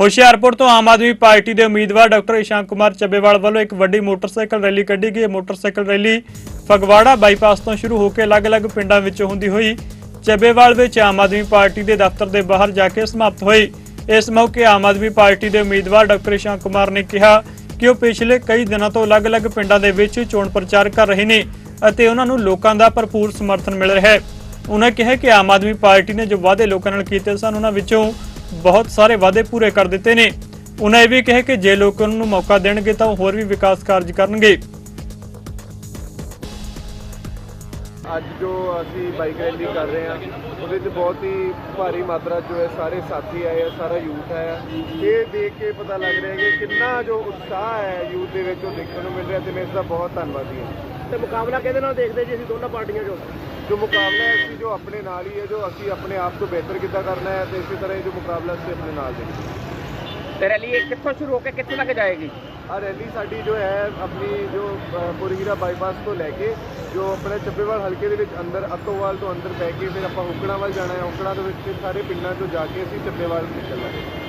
ਹੁਸ਼ਿਆਰਪੁਰ ਤੋਂ ਆਮ ਆਦਮੀ ਪਾਰਟੀ ਦੇ ਉਮੀਦਵਾਰ ਡਾਕਟਰ ਇਸ਼ਾਂਕ ਕੁਮਾਰ ਚੱਬੇਵਾਲ ਵੱਲੋਂ ਇੱਕ ਵੱਡੀ ਮੋਟਰਸਾਈਕਲ ਰੈਲੀ ਕੱਢੀ ਗਈ। ਮੋਟਰਸਾਈਕਲ ਰੈਲੀ ਫਗਵਾੜਾ ਬਾਈਪਾਸ ਤੋਂ ਸ਼ੁਰੂ ਹੋ ਕੇ ਅਲੱਗ-ਅਲੱਗ ਪਿੰਡਾਂ ਵਿੱਚ ਹੁੰਦੀ ਹੋਈ ਚੱਬੇਵਾਲ ਵਿੱਚ ਆਮ ਆਦਮੀ ਪਾਰਟੀ ਦੇ ਦਫ਼ਤਰ ਦੇ ਬਾਹਰ ਜਾ ਕੇ ਸਮਾਪਤ ਹੋਈ। ਇਸ ਮੌਕੇ ਆਮ ਆਦਮੀ ਪਾਰਟੀ ਦੇ ਉਮੀਦਵਾਰ ਡਾਕਟਰ ਇਸ਼ਾਂਕ ਕੁਮਾਰ ਨੇ ਕਿਹਾ ਕਿ ਉਹ ਪਿਛਲੇ ਕਈ ਦਿਨਾਂ ਤੋਂ ਅਲੱਗ-ਅਲੱਗ ਪਿੰਡਾਂ ਦੇ ਵਿੱਚ ਚੋਣ ਪ੍ਰਚਾਰ ਕਰ ਰਹੇ ਨੇ ਅਤੇ ਉਹਨਾਂ ਨੂੰ ਲੋਕਾਂ ਦਾ ਭਰਪੂਰ ਸਮਰਥਨ ਮਿਲ ਰਿਹਾ ਹੈ। ਉਹਨਾਂ ਕਿਹਾ ਕਿ ਆਮ ਆਦਮੀ ਪਾਰਟੀ ਨੇ ਜੋ ਵਾਅਦੇ ਲੋਕਾਂ ਨਾਲ ਕੀਤੇ ਸਨ, ਉਹਨਾਂ ਵਿੱਚੋਂ ਬਹੁਤ ਸਾਰੇ ਵਾਅਦੇ ਪੂਰੇ ਕਰ ਦਿੱਤੇ ਨੇ। ਉਹਨਾਂ ਇਹ ਵੀ ਕਿਹਾ ਕਿ ਜੇ ਲੋਕ ਉਹਨਾਂ ਨੂੰ ਮੌਕਾ ਦੇਣਗੇ ਤਾਂ ਉਹ ਹੋਰ ਵੀ ਵਿਕਾਸ ਕਾਰਜ ਕਰਨਗੇ। ਅੱਜ ਜੋ ਅਸੀਂ ਬਾਈਕ ਰੈਲੀ ਕਰ ਰਹੇ ਹਾਂ, ਉਹਦੇ 'ਚ ਬਹੁਤ ਹੀ ਭਾਰੀ ਮਾਤਰਾ ਜੋ ਹੈ, ਸਾਰੇ ਸਾਥੀ ਆਏ ਆ, ਸਾਰਾ ਯੂਥ ਆਇਆ। ਇਹ ਦੇਖ ਕੇ ਪਤਾ ਲੱਗ ਰਿਹਾ ਕਿ ਕਿੰਨਾ ਜੋ ਉਤਸ਼ਾਹ ਹੈ ਯੂਥ ਦੇ ਵਿੱਚ ਉਹ ਦੇਖਣ ਨੂੰ ਮਿਲ ਰਿਹਾ ਤੇ ਮੈਂ ਇਸ ਦਾ ਬਹੁਤ ਧੰਨਵਾਦੀ ਹਾਂ। ਤੇ ਮੁਕਾਬਲਾ ਕਿਹਦੇ ਨਾਲ ਦੇਖਦੇ ਜੀ ਅਸੀਂ ਦੋਨਾਂ ਪਾਰਟੀਆਂ ਚੋਂ? ਜੋ ਮੁਕਾਬਲਾ ਹੈ ਅਸੀਂ ਜੋ ਆਪਣੇ ਨਾਲ ਹੀ ਹੈ ਜੋ ਅਸੀਂ ਆਪਣੇ ਆਪ ਤੋਂ ਬਿਹਤਰ ਕਿੱਦਾਂ ਕਰਨਾ ਹੈ ਤੇ ਇਸੇ ਤਰ੍ਹਾਂ ਇਹ ਜੋ ਮੁਕਾਬਲਾ ਅਸੀਂ ਆਪਣੇ ਨਾਲ ਦੇਖਦੇ ਤੇ ਰੈਲੀ ਇਹ ਕਿੱਥੋਂ ਸ਼ੁਰੂ ਹੋ ਕੇ ਕਿੱਥੇ ਤੱਕ ਜਾਏਗੀ? ਆ ਰੈਲੀ ਸਾਡੀ ਜੋ ਹੈ ਆਪਣੀ ਜੋ ਅ, ਪੁਰਹੀਰਾ ਬਾਈਪਾਸ ਤੋਂ ਲੈ ਕੇ ਜੋ ਆਪਣੇ ਚੱਬੇਵਾਲ ਹਲਕੇ ਦੇ ਵਿੱਚ ਅੰਦਰ ਅਤੋਵਾਲ ਤੋਂ ਅੰਦਰ ਪੈ ਕੇ ਫਿਰ ਆਪਾਂ ਹੁਕੜਾ ਵੱਲ ਜਾਣਾ ਹੈ। ਹੁਕੜਾ ਦੇ ਵਿੱਚ ਸਾਰੇ ਪਿੰਡਾਂ ਤੋਂ ਜਾ ਕੇ ਅਸੀਂ ਚੱਬੇਵਾਲ ਨਿਕਲਣਾ ਹੈ